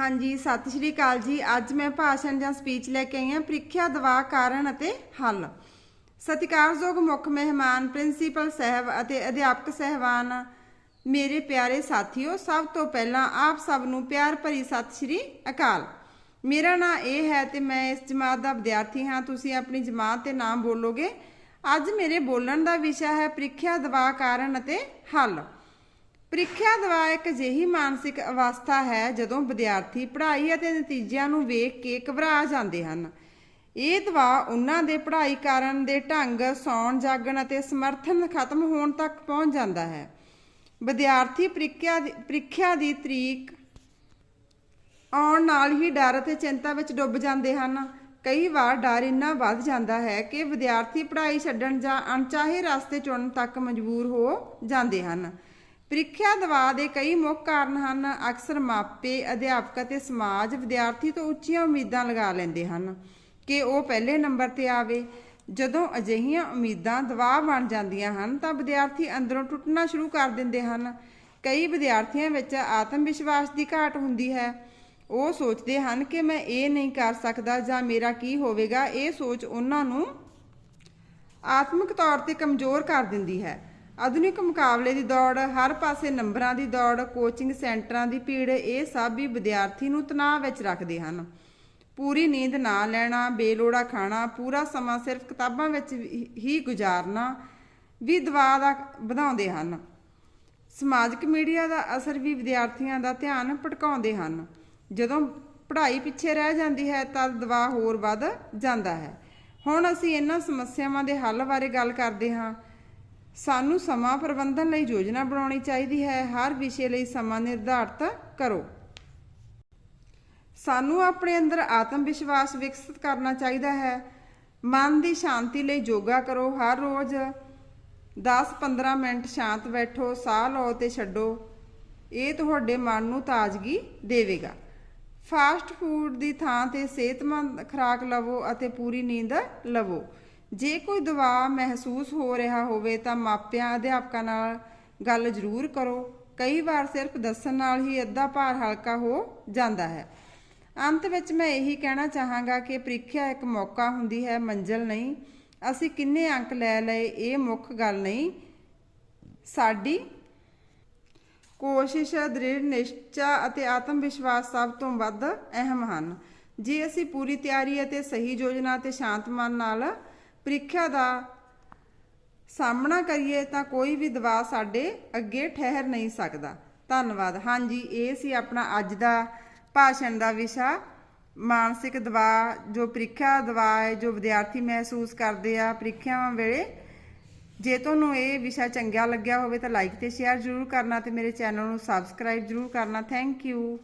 ਹਾਂਜੀ, ਸਤਿ ਸ਼੍ਰੀ ਅਕਾਲ ਜੀ। ਅੱਜ ਮੈਂ ਭਾਸ਼ਣ ਜਾਂ ਸਪੀਚ ਲੈ ਕੇ ਆਈ ਹਾਂ ਪ੍ਰੀਖਿਆ ਦਵਾ ਕਾਰਨ ਅਤੇ ਹੱਲ। ਸਤਿਕਾਰਯੋਗ ਮੁੱਖ ਮਹਿਮਾਨ ਪ੍ਰਿੰਸੀਪਲ ਸਾਹਿਬ ਅਤੇ ਅਧਿਆਪਕ ਸਹਿਬਾਨ, ਮੇਰੇ ਪਿਆਰੇ ਸਾਥੀਓ, ਸਭ ਤੋਂ ਪਹਿਲਾਂ ਆਪ ਸਭ ਨੂੰ ਪਿਆਰ ਭਰੀ ਸਤਿ ਸ਼੍ਰੀ ਅਕਾਲ। ਮੇਰਾ ਨਾਂ ਇਹ ਹੈ ਤੇ ਮੈਂ ਇਸ ਜਮਾਤ ਦਾ ਵਿਦਿਆਰਥੀ ਹਾਂ। ਤੁਸੀਂ ਆਪਣੀ ਜਮਾਤ ਤੇ ਨਾਮ ਬੋਲੋਗੇ। ਅੱਜ ਮੇਰੇ ਬੋਲਣ ਦਾ ਵਿਸ਼ਾ ਹੈ ਪ੍ਰੀਖਿਆ ਦਵਾ ਕਾਰਨ ਅਤੇ ਹੱਲ। ਪ੍ਰੀਖਿਆ ਦਵਾ ਇੱਕ ਅਜਿਹੀ ਮਾਨਸਿਕ ਅਵਸਥਾ ਹੈ ਜਦੋਂ ਵਿਦਿਆਰਥੀ ਪੜ੍ਹਾਈ ਅਤੇ ਨਤੀਜਿਆਂ ਨੂੰ ਵੇਖ ਕੇ ਘਬਰਾ ਜਾਂਦੇ ਹਨ। ਇਹ ਦਵਾ ਉਹਨਾਂ ਦੇ ਪੜ੍ਹਾਈ ਕਰਨ ਦੇ ਢੰਗ, ਸੌਣ, ਜਾਗਣ ਅਤੇ ਸਮਰਥਨ ਖਤਮ ਹੋਣ ਤੱਕ ਪਹੁੰਚ ਜਾਂਦਾ ਹੈ। ਵਿਦਿਆਰਥੀ ਪ੍ਰੀਖਿਆ ਦੀ ਪ੍ਰੀਖਿਆ ਦੀ ਤਰੀਕ ਆਉਣ ਨਾਲ ਹੀ ਡਰ ਅਤੇ ਚਿੰਤਾ ਵਿੱਚ ਡੁੱਬ ਜਾਂਦੇ ਹਨ। ਕਈ ਵਾਰ ਡਰ ਇੰਨਾ ਵੱਧ ਜਾਂਦਾ ਹੈ ਕਿ ਵਿਦਿਆਰਥੀ ਪੜ੍ਹਾਈ ਛੱਡਣ ਜਾਂ ਅਣਚਾਹੇ ਰਸਤੇ ਚੁਣਨ ਤੱਕ ਮਜਬੂਰ ਹੋ ਜਾਂਦੇ ਹਨ। ਪ੍ਰੀਖਿਆ ਦਬਾਅ ਦੇ ਕਈ ਮੁੱਖ ਕਾਰਨ ਹਨ। ਅਕਸਰ ਮਾਪੇ, ਅਧਿਆਪਕ ਅਤੇ ਸਮਾਜ ਵਿਦਿਆਰਥੀ ਤੋਂ ਉੱਚੀਆਂ ਉਮੀਦਾਂ ਲਗਾ ਲੈਂਦੇ ਹਨ ਕਿ ਉਹ ਪਹਿਲੇ ਨੰਬਰ ਤੇ ਆਵੇ। ਜਦੋਂ ਅਜਿਹੀਆਂ ਉਮੀਦਾਂ ਦਬਾਅ ਬਣ ਜਾਂਦੀਆਂ ਹਨ ਤਾਂ ਵਿਦਿਆਰਥੀ ਅੰਦਰੋਂ ਟੁੱਟਣਾ ਸ਼ੁਰੂ ਕਰ ਦਿੰਦੇ ਹਨ। ਕਈ ਵਿਦਿਆਰਥੀਆਂ ਵਿੱਚ ਆਤਮ ਵਿਸ਼ਵਾਸ ਦੀ ਘਾਟ ਹੁੰਦੀ ਹੈ। ਉਹ ਸੋਚਦੇ ਹਨ ਕਿ ਮੈਂ ਇਹ ਨਹੀਂ ਕਰ ਸਕਦਾ ਜਾਂ ਮੇਰਾ ਕੀ ਹੋਵੇਗਾ। ਇਹ ਸੋਚ ਉਹਨਾਂ ਨੂੰ ਆਤਮਿਕ ਤੌਰ ਤੇ ਕਮਜ਼ੋਰ ਕਰ ਦਿੰਦੀ ਹੈ। ਆਧੁਨਿਕ ਮੁਕਾਬਲੇ ਦੀ ਦੌੜ, ਹਰ ਪਾਸੇ ਨੰਬਰਾਂ ਦੀ ਦੌੜ ਕੋਚਿੰਗ ਸੈਂਟਰਾਂ ਦੀ ਭੀੜ, ਇਹ ਸਭ ਵੀ ਵਿਦਿਆਰਥੀ ਨੂੰ ਤਣਾਅ ਵਿੱਚ ਰੱਖਦੇ ਹਨ। ਪੂਰੀ ਨੀਂਦ ਨਾ ਲੈਣਾ, ਬੇਲੋੜਾ ਖਾਣਾ, ਪੂਰਾ ਸਮਾਂ ਸਿਰਫ ਕਿਤਾਬਾਂ ਵਿੱਚ ਹੀ ਗੁਜ਼ਾਰਨਾ ਵੀ ਦਬਾਅ ਦਾ ਵਧਾਉਂਦੇ ਹਨ। ਸਮਾਜਿਕ ਮੀਡੀਆ ਦਾ ਅਸਰ ਵੀ ਵਿਦਿਆਰਥੀਆਂ ਦਾ ਧਿਆਨ ਭਟਕਾਉਂਦੇ ਹਨ। ਜਦੋਂ ਪੜ੍ਹਾਈ ਪਿੱਛੇ ਰਹਿ ਜਾਂਦੀ ਹੈ, ਤਾਂ ਦਬਾਅ ਹੋਰ ਵੱਧ ਜਾਂਦਾ ਹੈ। ਹੁਣ ਅਸੀਂ ਇਹਨਾਂ ਸਮੱਸਿਆਵਾਂ ਦੇ ਹੱਲ ਬਾਰੇ ਗੱਲ ਕਰਦੇ ਹਾਂ। ਸਾਨੂੰ ਸਮਾਂ ਪ੍ਰਬੰਧਨ ਲਈ ਯੋਜਨਾ ਬਣਾਉਣੀ ਚਾਹੀਦੀ ਹੈ। ਹਰ ਵਿਸ਼ੇ ਲਈ ਸਮਾਂ ਨਿਰਧਾਰਤ ਕਰੋ। ਸਾਨੂੰ ਆਪਣੇ ਅੰਦਰ ਆਤਮ ਵਿਸ਼ਵਾਸ ਵਿਕਸਿਤ ਕਰਨਾ ਚਾਹੀਦਾ ਹੈ। ਮਨ ਦੀ ਸ਼ਾਂਤੀ ਲਈ ਯੋਗਾ ਕਰੋ। ਹਰ ਰੋਜ਼ 10-15 ਮਿੰਟ ਸ਼ਾਂਤ ਬੈਠੋ, ਸਾਹ ਲਓ ਤੇ ਛੱਡੋ। ਇਹ ਤੁਹਾਡੇ ਮਨ ਨੂੰ ਤਾਜ਼ਗੀ ਦੇਵੇਗਾ। ਫਾਸਟ ਫੂਡ ਦੀ ਥਾਂ ਤੇ ਸਿਹਤਮੰਦ ਖੁਰਾਕ ਲਵੋ ਅਤੇ ਪੂਰੀ ਨੀਂਦ ਲਵੋ। ਜੇ ਕੋਈ ਦਬਾਅ ਮਹਿਸੂਸ ਹੋ ਰਿਹਾ ਹੋਵੇ ਤਾਂ ਮਾਪਿਆਂ, ਅਧਿਆਪਕਾਂ ਨਾਲ ਗੱਲ ਜ਼ਰੂਰ ਕਰੋ। ਕਈ ਵਾਰ ਸਿਰਫ ਦੱਸਣ ਨਾਲ ਹੀ ਅੱਧਾ ਭਾਰ ਹਲਕਾ ਹੋ ਜਾਂਦਾ ਹੈ। ਅੰਤ ਵਿੱਚ ਮੈਂ ਇਹੀ ਕਹਿਣਾ ਚਾਹਾਂਗਾ ਕਿ ਪ੍ਰੀਖਿਆ ਇੱਕ ਮੌਕਾ ਹੁੰਦੀ ਹੈ, ਮੰਜ਼ਲ ਨਹੀਂ। ਅਸੀਂ ਕਿੰਨੇ ਅੰਕ ਲੈ ਲਏ, ਇਹ ਮੁੱਖ ਗੱਲ ਨਹੀਂ। ਸਾਡੀ ਕੋਸ਼ਿਸ਼ ਦ੍ਰਿੜ, ਨਿਸ਼ਚਾ ਅਤੇ ਆਤਮ ਵਿਸ਼ਵਾਸ ਸਭ ਤੋਂ ਵੱਧ ਅਹਿਮ ਹਨ। ਜੇ ਅਸੀਂ ਪੂਰੀ ਤਿਆਰੀ ਅਤੇ ਸਹੀ ਯੋਜਨਾ ਤੇ ਸ਼ਾਂਤ ਮਨ ਨਾਲ ਪ੍ਰੀਖਿਆ ਦਾ ਸਾਹਮਣਾ ਕਰੀਏ ਤਾਂ ਕੋਈ ਵੀ ਦਬਾਅ ਸਾਡੇ ਅੱਗੇ ਠਹਿਰ ਨਹੀਂ ਸਕਦਾ। ਧੰਨਵਾਦ। ਹਾਂਜੀ, ਇਹ ਸੀ ਆਪਣਾ ਅੱਜ ਦਾ ਭਾਸ਼ਣ ਦਾ ਵਿਸ਼ਾ। ਮਾਨਸਿਕ ਦਬਾਅ, ਜੋ ਪ੍ਰੀਖਿਆ ਦਬਾਅ ਹੈ, ਜੋ ਵਿਦਿਆਰਥੀ ਮਹਿਸੂਸ ਕਰਦੇ ਆ ਪ੍ਰੀਖਿਆਵਾਂ ਵੇਲੇ, ਜੇ ਤੁਹਾਨੂੰ ਇਹ ਵਿਸ਼ਾ ਚੰਗਾ ਲੱਗਿਆ ਹੋਵੇ ਤਾਂ ਲਾਈਕ ਤੇ ਸ਼ੇਅਰ ਜ਼ਰੂਰ ਕਰਨਾ ਤੇ ਮੇਰੇ ਚੈਨਲ ਨੂੰ ਸਬਸਕ੍ਰਾਈਬ ਜ਼ਰੂਰ ਕਰਨਾ। Thank you